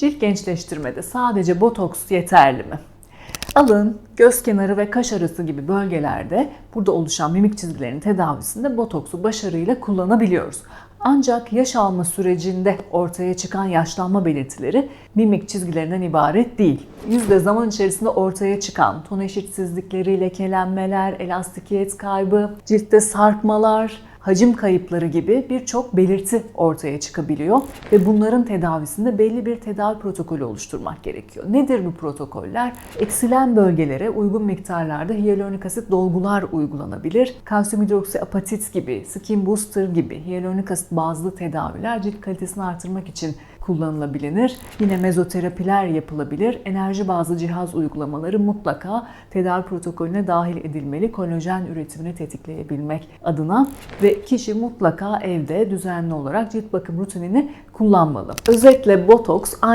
Cilt gençleştirmede sadece botoks yeterli mi? Alın, göz kenarı ve kaş arası gibi bölgelerde burada oluşan mimik çizgilerinin tedavisinde botoksu başarıyla kullanabiliyoruz. Ancak yaş alma sürecinde ortaya çıkan yaşlanma belirtileri mimik çizgilerinden ibaret değil. Yüzde zaman içerisinde ortaya çıkan ton eşitsizlikleri, lekelenmeler, elastikiyet kaybı, ciltte sarkmalar, hacim kayıpları gibi birçok belirti ortaya çıkabiliyor ve bunların tedavisinde belli bir tedavi protokolü oluşturmak gerekiyor. Nedir bu protokoller? Eksilen bölgelere uygun miktarlarda hyaluronik asit dolgular uygulanabilir. Kalsiyum hidroksiapatit gibi, skin booster gibi hyaluronik asit bazlı tedaviler cilt kalitesini artırmak için kullanılabilir. Yine mezoterapiler yapılabilir. Enerji bazlı cihaz uygulamaları mutlaka tedavi protokolüne dahil edilmeli. Kolajen üretimini tetikleyebilmek adına ve kişi mutlaka evde düzenli olarak cilt bakım rutinini kullanmalı. Özetle botoks anti